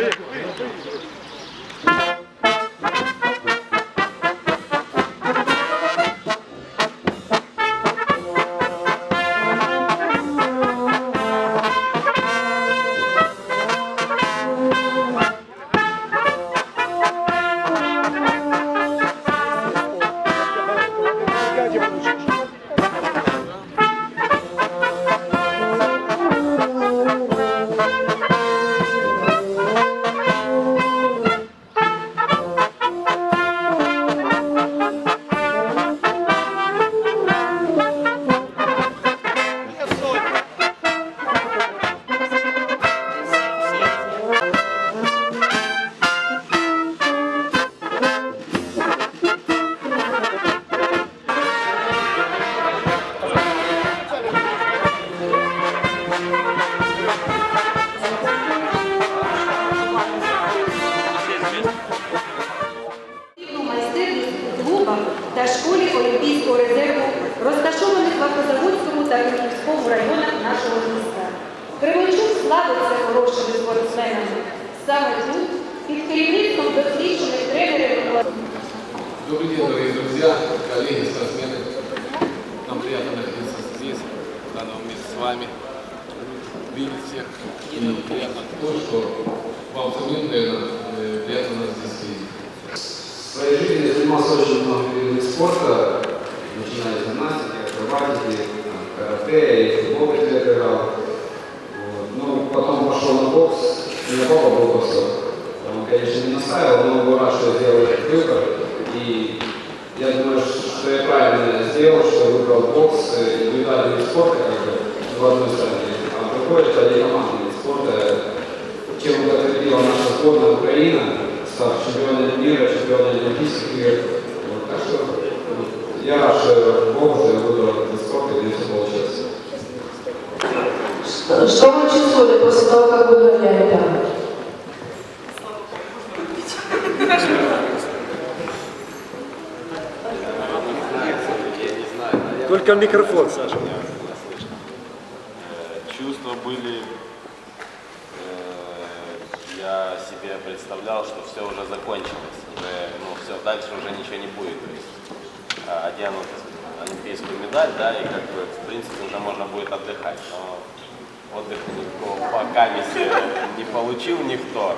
Wait. клубах та школі Олімпійського резерву, розташованих в Автозаводському та Київському районах нашого міста. Кременчук славиться хорошими спортсменами. Саме тут, під керівництвом досвідчених тренерів Добрый день, дорогие друзья, коллеги, спортсмены. Нам приятно находиться здесь, в данном месте с вами, видеть всех. И приятно то, что вам самим, наверное, э, приятно нас здесь видеть. В своей жизни я занимался очень много видами спорта, начиная с гимнастики, акробатики, карате, и футбол я играл. Вот. Ну, потом пошел на бокс, у меня папа был боксер. Он, конечно, не настаивал, но был рад, что я сделал этот выбор. И я думаю, что я правильно сделал, что выбрал бокс, э, индивидуальный вид спорта, как бы, в одной стороне, а в другой это не командный вид спорта, чем подтвердила наша сборная Украина, став чемпионом мира, чемпионом Олимпийских игр. Вот, так что вот, я рад, что Богу, что я выбрал этот спорт, и мне все получилось. Что вы чувствовали после того, как выиграли Олимпиаду? Только в микрофон, Саша. чувства были, э, я себе представлял, что все уже закончилось, уже, ну, все, дальше уже ничего не будет, то есть а, оденут олимпийскую медаль, да, и как бы, в принципе, уже можно будет отдыхать, но отдыха никакого пока не получил никто.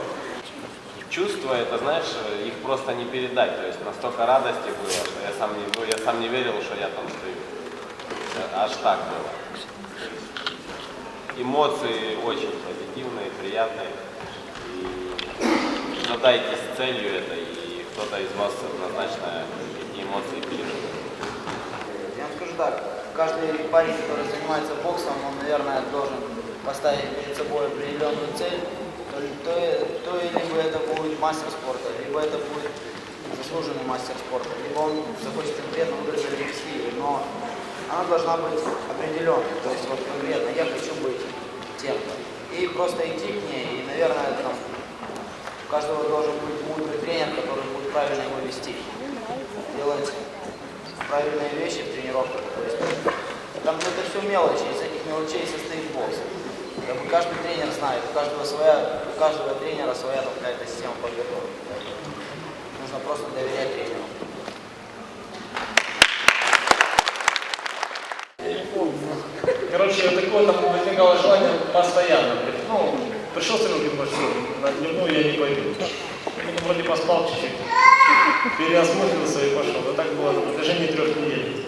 Чувства, это, знаешь, их просто не передать, то есть настолько радости было, что я сам не, ну, я сам не верил, что я там стою. Аж так было. Эмоции очень позитивные, приятные. Задайтесь целью это, и кто-то из вас однозначно эти эмоции переживет. Я вам скажу так, каждый парень, который занимается боксом, он, наверное, должен поставить перед собой определенную цель. То, то, то либо это будет мастер спорта, либо это будет заслуженный мастер спорта, либо он захочет конкретно выиграть Олимпийские. Но она должна быть определенной. То есть вот конкретно я хочу быть тем-то. И просто идти к ней, и, наверное, там, у каждого должен быть мудрый тренер, который будет правильно его вести. Делать правильные вещи в тренировках. То есть, там это все мелочи, из этих мелочей состоит бокс. Как бы каждый тренер знает, у каждого своя, у каждого тренера своя какая-то система подготовки. Нужно просто доверять тренеру. Короче, такое там возникало желание постоянно. Ну, пришел с руки на дневную я не пойду. Потом вроде поспал чуть-чуть, переосмыслился и пошел. И так было на протяжении трех недель.